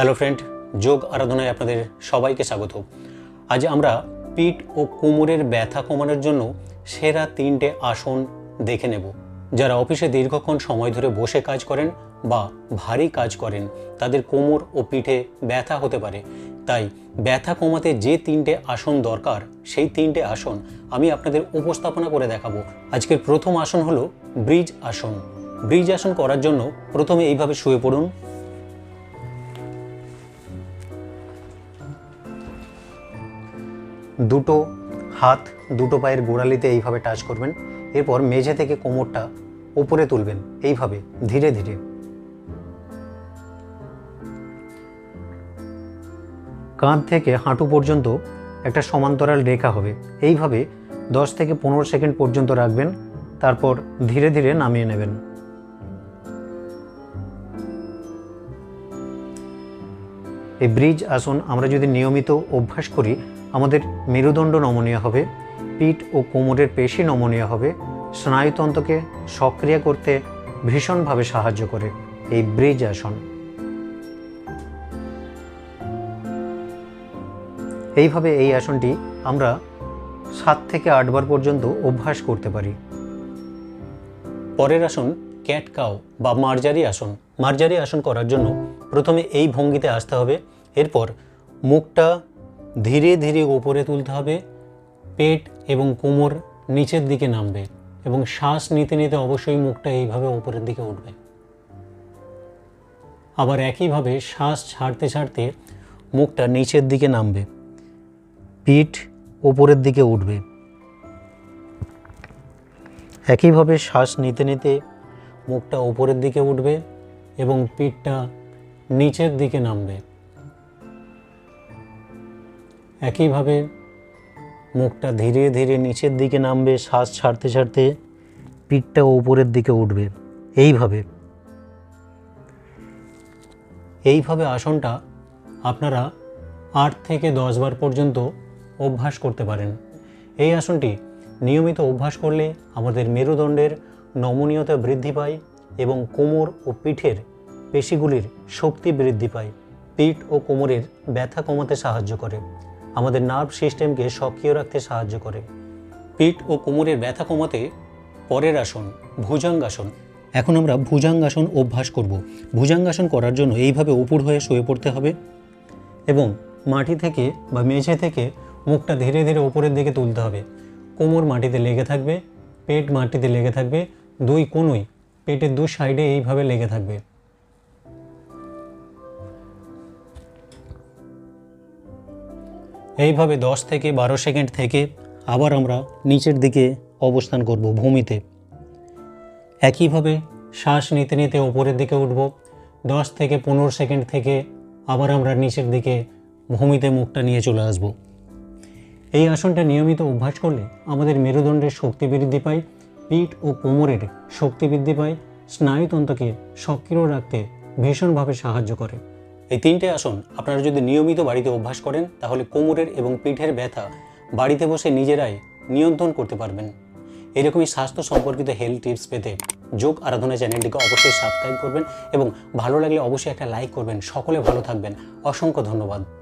Hello friend যোগ আরাধনায় আপনাদের সবাইকে স্বাগত। আজ আমরা পিঠ ও কোমরের ব্যথা কমানোর জন্য সেরা তিনটে আসন দেখে নেব। যারা অফিসে দীর্ঘক্ষণ সময় ধরে বসে কাজ করেন বা ভারী কাজ করেন, তাদের কোমর ও পিঠে ব্যথা হতে পারে। তাই ব্যথা কমাতে যে তিনটে আসন দরকার, সেই তিনটে আসন আমি আপনাদের উপস্থাপনা করে দেখাবো। আজকের প্রথম আসন হলো ব্রিজ আসন। ব্রিজ আসন করার জন্য প্রথমে এইভাবে শুয়ে পড়ুন। দুটো হাত, দুটো পায়ের গোড়ালিতে এইভাবে টাচ করবেন। এরপর মেঝে থেকে কোমরটা উপরে তুলবেন। এইভাবে, ধীরে ধীরে। কাঁধ থেকে হাঁটু পর্যন্ত একটা সমান্তরাল রেখা হবে। এইভাবে দশ থেকে পনেরো সেকেন্ড পর্যন্ত রাখবেন। তারপর ধীরে ধীরে নামিয়ে নেবেন। এই ব্রিজ আসন আমরা যদি নিয়মিত অভ্যাস করি আমাদের মেরুদণ্ড নমনীয় হবে, পিঠ ও কোমরের পেশি নমনীয় হবে, স্নায়ুতন্ত্রকে সক্রিয় করতে ভীষণভাবে সাহায্য করে এই ব্রিজ আসন। এইভাবে এই আসনটি আমরা সাত থেকে আটবার পর্যন্ত অভ্যাস করতে পারি। পরের আসন ক্যাট কাউ বা মার্জারি আসন। মার্জারি আসন করার জন্য প্রথমে এই ভঙ্গিতে আসতে হবে, এরপর মুখটা ধীরে ধীরে ওপরে তুলতে হবে, পেট এবং কোমর নিচের দিকে নামবে এবং শ্বাস নিতে নিতে অবশ্যই মুখটা এইভাবে ওপরের দিকে উঠবে। আবার একইভাবে শ্বাস ছাড়তে ছাড়তে মুখটা নিচের দিকে নামবে, পিঠ ওপরের দিকে উঠবে। একইভাবে শ্বাস নিতে নিতে মুখটা ওপরের দিকে উঠবে এবং পিঠটা নিচের দিকে নামবে। একইভাবে মুখটা ধীরে ধীরে নিচের দিকে নামবে, শ্বাস ছাড়তে ছাড়তে পিঠটা ওপরের দিকে উঠবে। এইভাবে। এইভাবে আসনটা আপনারা আট থেকে দশ বার পর্যন্ত অভ্যাস করতে পারেন। এই আসনটি নিয়মিত অভ্যাস করলে আমাদের মেরুদণ্ডের নমনীয়তা বৃদ্ধি পায় এবং কোমর ও পিঠের পেশিগুলির শক্তি বৃদ্ধি পায়। পিঠ ও কোমরের ব্যথা কমাতে সাহায্য করে। আমাদের নার্ভ সিস্টেমকে সক্রিয় রাখতে সাহায্য করে। পিঠ ও কোমরের ব্যথা কমাতে পরের আসন, ভুজঙ্গাসন। এখন আমরা ভুজাঙ্গাসন অভ্যাস করব। ভুজাঙ্গাসন করার জন্য এইভাবে উপর হয়ে শুয়ে পড়তে হবে এবং মাটি থেকে বা মেঝে থেকে মুখটা ধীরে ধীরে ওপরের দিকে তুলতে হবে। কোমর মাটিতে লেগে থাকবে, পেট মাটিতে লেগে থাকবে, দুই কোনোই পেটের দু সাইডে এইভাবে লেগে থাকবে। এইভাবে দশ থেকে বারো সেকেন্ড থেকে আবার আমরা নিচের দিকে অবস্থান করব ভূমিতে। একইভাবে শ্বাস নিতে নিতে ওপরের দিকে উঠব। দশ থেকে পনেরো সেকেন্ড থেকে আবার আমরা নিচের দিকে ভূমিতে মুখটা নিয়ে চলে আসব। এই আসনটা নিয়মিত অভ্যাস করলে আমাদের মেরুদণ্ডের শক্তি বৃদ্ধি পায়, পিঠ ও কোমরের শক্তি বৃদ্ধি পায়, স্নায়ুতন্ত্রকে সক্রিয় রাখতে ভীষণভাবে সাহায্য করে। এই তিনটে আসন আপনারা যদি নিয়মিত বাড়িতে অভ্যাস করেন, তাহলে কোমরের এবং পিঠের ব্যথা বাড়িতে বসে নিজেরাই নিয়ন্ত্রণ করতে পারবেন। এরকমই স্বাস্থ্য সম্পর্কিত হেলথ টিপস পেতে যোগ আরাধনা চ্যানেলটিকে অবশ্যই সাবস্ক্রাইব করবেন এবং ভালো লাগলে অবশ্যই একটা লাইক করবেন। সকলে ভালো থাকবেন। অসংখ্য ধন্যবাদ।